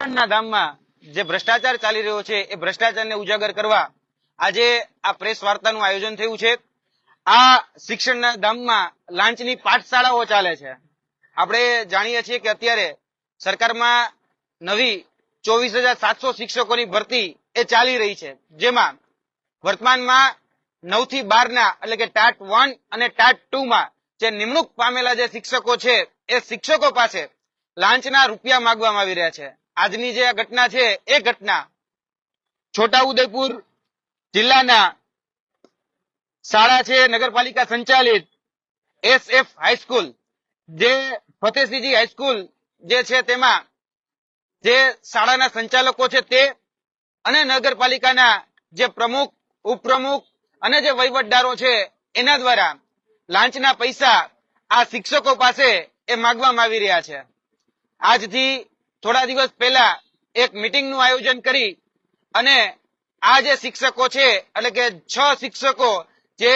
ના ધામમાં જે ભ્રષ્ટાચાર ચાલી રહ્યો છે, એ ભ્રષ્ટાચારને ઉજાગર કરવા આજે આ પ્રેસ વાર્તાનું આયોજન થયું છે. આ શિક્ષણના ધામમાં લાંચની પાઠશાળાઓ ચાલે છે. આપણે જાણીએ છીએ કે અત્યારે સરકારમાં નવી ચોવીસ હજાર સાતસો શિક્ષકોની ભરતી એ ચાલી રહી છે. જેમાં વર્તમાનમાં નવથી બાર ના એટલે કે ટાટ વન અને ટાટ ટુ માં જે નિમણૂક પામેલા જે શિક્ષકો છે, એ શિક્ષકો પાસે લાંચના રૂપિયા માંગવામાં આવી રહ્યા છે. આજની જે ઘટના છે, એ ઘટના છોટાઉદેપુર જિલ્લાના શાળા છે, નગરપાલિકા સંચાલિત એસ એફ હાઈસ્કૂલ જે ફતેસિંહજી હાઈસ્કૂલ જે છે તેમાં જે શાળાના સંચાલકો છે તે અને નગરપાલિકાના જે પ્રમુખ, ઉપપ્રમુખ અને જે વહીવટદારો છે, એના દ્વારા લાંચના પૈસા આ શિક્ષકો પાસે એ માંગવામાં આવી રહ્યા છે. આજથી થોડા દિવસ પહેલા એક મિટિંગનું આયોજન કરી અને આ જે શિક્ષકો છે, એટલે કે છ શિક્ષકો જે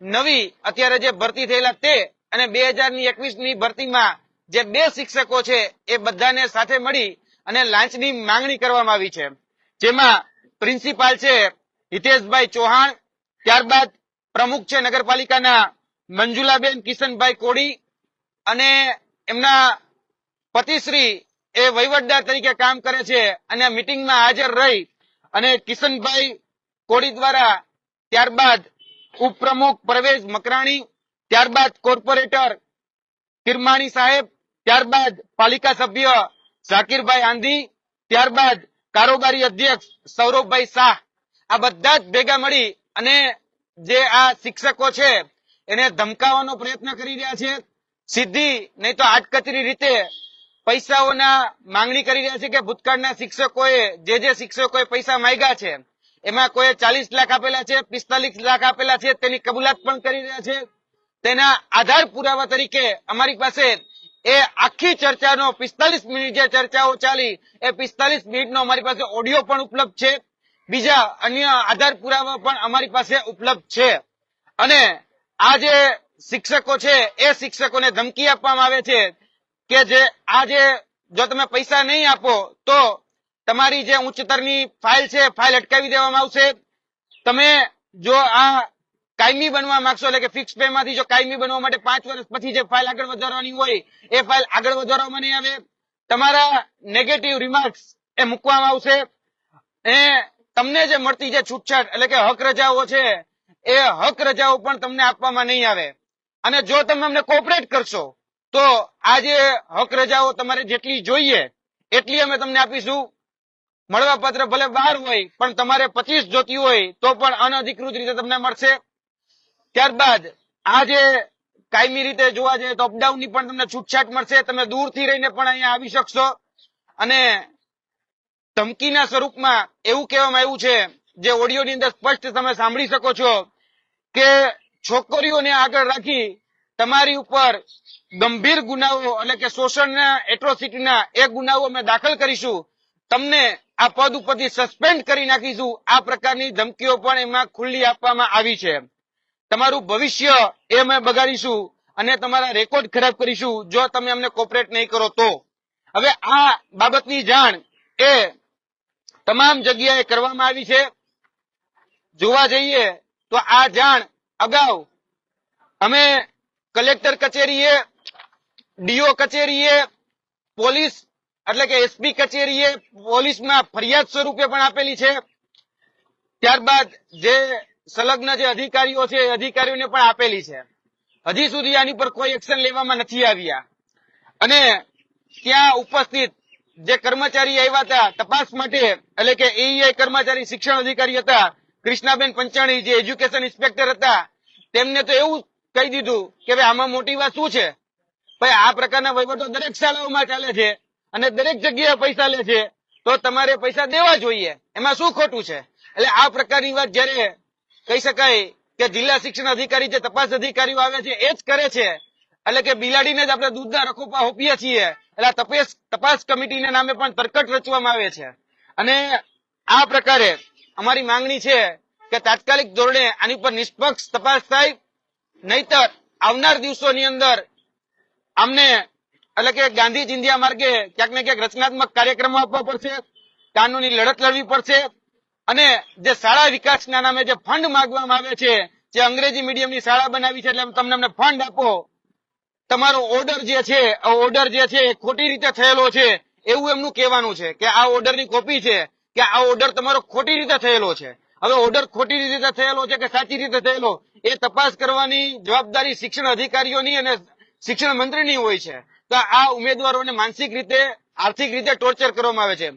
નવી અત્યારે જે ભરતી થયેલા તે અને બે હજારની એકવીસની ભરતીમાં જે બે શિક્ષકો છે, એ બધાને સાથે મળી અને લાંચની માંગણી કરવામાં આવી છે. જેમાં પ્રિન્સિપાલ છે હિતેશભાઈ ચૌહાણ, ત્યારબાદ પ્રમુખ છે નગરપાલિકાના મંજુલાબેન કિશનભાઈ કોડી અને એમના પતિશ્રી એ વહીવટદાર તરીકે કામ કરે છે અને મિટિંગમાં હાજર રહી અને કિશનભાઈ કોડી દ્વારા ત્યારબાદ ઉપપ્રમુખ પરવેજ મકરાણી, ત્યારબાદ કોર્પોરેટર કિરમાણી સાહેબ, ત્યારબાદ પાલિકા સભ્ય ઝાકીરભાઈ આંધી, ત્યારબાદ કારોબારી અધ્યક્ષ સૌરભભાઈ શાહ. આ બધા જ ભેગા મળી અને જે આ શિક્ષકો છે એને ધમકાવવાનો પ્રયત્ન કરી રહ્યા છે. સીધી નહીં તો આટકચરી રીતે પૈસાઓના માંગણી કરી રહ્યા છે કે ભૂતકાળના શિક્ષકોએ, જે જે શિક્ષકોએ પૈસા માંગ્યા છે, એમાં કોઈ ચાલીસ લાખ આપેલા છે, પિસ્તાલીસ લાખ આપેલા છે, તેની કબૂલાત પણ કરી રહ્યા છે. તેના આધાર પુરાવા તરીકે અમારી પાસે એ આખી ચર્ચાનો, પિસ્તાલીસ મિનિટ જે ચર્ચાઓ ચાલી, એ પિસ્તાલીસ મિનિટનો અમારી પાસે ઓડિયો પણ ઉપલબ્ધ છે. બીજા અન્ય આધાર પુરાવા પણ અમારી પાસે ઉપલબ્ધ છે. અને આ જે શિક્ષકો છે, એ શિક્ષકોને ધમકી આપવામાં આવે છે. કે જે આ જે જો તમે પૈસા નહીં આપો, તો તમારી જે ઉચ્ચતરની ફાઇલ છે, ફાઇલ અટકાવી દેવામાં આવશે. તમે જો આ કાયમી બનવા માંગશો, એટલે કે ફિક્સ પે માંથી જો કાયમી બનવા માટે પાંચ વર્ષ પછી જે ફાઇલ આગળ વધારવાની હોય, એ ફાઇલ આગળ વધારવામાં નહીં આવે. તમારા નેગેટિવ રિમાર્ક્સ એ મૂકવામાં આવશે. એ તમને જે મળતી જે છૂટછાટ, એટલે કે હક રજાઓ છે, એ હક રજાઓ પણ તમને આપવામાં નહીં આવે. અને જો તમે અમને કોઓપરેટ કરશો તો આજે હક રજાઓ તમારે જેટલી જોઈએ, એટલી અમે તમને આપીશું. મળવા પત્ર ભલે બાર હોય, પણ તમારે પચીસ જોતી હોય, તો પણ અનધિકૃત રીતે તમને મળશે. ત્યારબાદ આ કાયમી રીતે જોવા જઈએ તો અપડાઉનની પણ તમને છૂટછાટ મળશે. તમે દૂરથી રહીને પણ અહીંયા આવી શકશો. અને ધમકીના સ્વરૂપમાં એવું કહેવામાં આવ્યું છે, જે ઓડિયોની અંદર સ્પષ્ટ તમે સાંભળી શકો છો, કે છોકરીઓને આગળ રાખી તમારી ઉપર ગંભીર ગુનાઓ એટલે કે શોષણના એટ્રોસિટીના એ ગુનાઓ અમે દાખલ કરીશું. તમને આ પદ ઉપરથી સસ્પેન્ડ કરી નાખીશું. આ પ્રકારની ધમકીઓ પણ એમાં ખુલ્લી આપવામાં આવી છે. તમારું ભવિષ્ય એ અમે બગાડીશું અને તમારા રેકોર્ડ ખરાબ કરીશું. જો તમે અમને કોપરેટ નહીં કરો તો. હવે આ બાબતની જાણ એ તમામ જગ્યાએ કરવામાં આવી છે. જોવા જઈએ તો આ જાણ અગાઉ અમે કલેક્ટર કચેરીએ, ડીઓ કચેરીએ, પોલીસ, એટલે કે એસપી કચેરીએ પોલીસમાં ફરિયાદ સ્વરૂપે પણ આપેલી છે. ત્યારબાદ જે સંલગ્ન જે અધિકારીઓ છે, એ અધિકારીઓને પણ આપેલી છે. હજી સુધી આની પર કોઈ એક્શન લેવામાં નથી આવ્યા. અને ત્યાં ઉપસ્થિત જે કર્મચારી આવ્યા હતા, તપાસ માટે, એટલે કે એઈઆઈ કર્મચારી શિક્ષણ અધિકારી હતા, કૃષ્ણાબેન પંચાણી જે એજ્યુકેશન ઇન્સ્પેક્ટર હતા, તેમને તો એવું કહી દીધું કે ભાઈ આમાં મોટી વાત શું છે? ભાઈ આ પ્રકારના વહીવટો દરેક શાળાઓમાં ચાલે છે અને દરેક જગ્યાએ પૈસા લે છે. તો તમારે પૈસા દેવા જોઈએ. એમાં શું ખોટું છે? એટલે આ પ્રકારની વાત જયારે કહી શકાય કે જિલ્લા શિક્ષણ અધિકારી જે તપાસ અધિકારીઓ આવે છે, એ જ કરે છે. એટલે કે બિલાડીને જ આપણે દૂધના રખોપા હોપીએ છીએ. એટલે તપાસ તપાસ કમિટીના નામે પણ તરકટ રચવામાં આવે છે. અને આ પ્રકારે અમારી માંગણી છે કે તાત્કાલિક ધોરણે આની ઉપર નિષ્પક્ષ તપાસ થાય નહીતર આવનાર દિવસોની અંદર અમને, એટલે કે ગાંધી ચિંધ્યા માર્ગે ક્યાંક ને ક્યાંક રચનાત્મક કાર્યક્રમો આપવા પડશે, કાનૂની લડત લડવી પડશે અને જે શાળા વિકાસના નામે જે ફંડ માંગવામાં આવે છે, જે અંગ્રેજી મીડિયમની શાળા બનાવી છે, એટલે તમને અમને ફંડ આપો. તમારો ઓર્ડર જે છે ઓર્ડર જે છે એ ખોટી રીતે થયેલો છે, એવું એમનું કહેવાનું છે કે આ ઓર્ડરની કોપી છે, કે આ ઓર્ડર તમારો ખોટી રીતે થયેલો છે. હવે ઓર્ડર ખોટી રીતે થયેલો છે કે સાચી રીતે થયેલો, એ તપાસ કરવાની જવાબદારી શિક્ષણ અધિકારીઓની અને શિક્ષણ મંત્રીની હોય છે. તો આ ઉમેદવારોને માનસિક રીતે, આર્થિક રીતે ટોર્ચર કરવામાં આવે છે.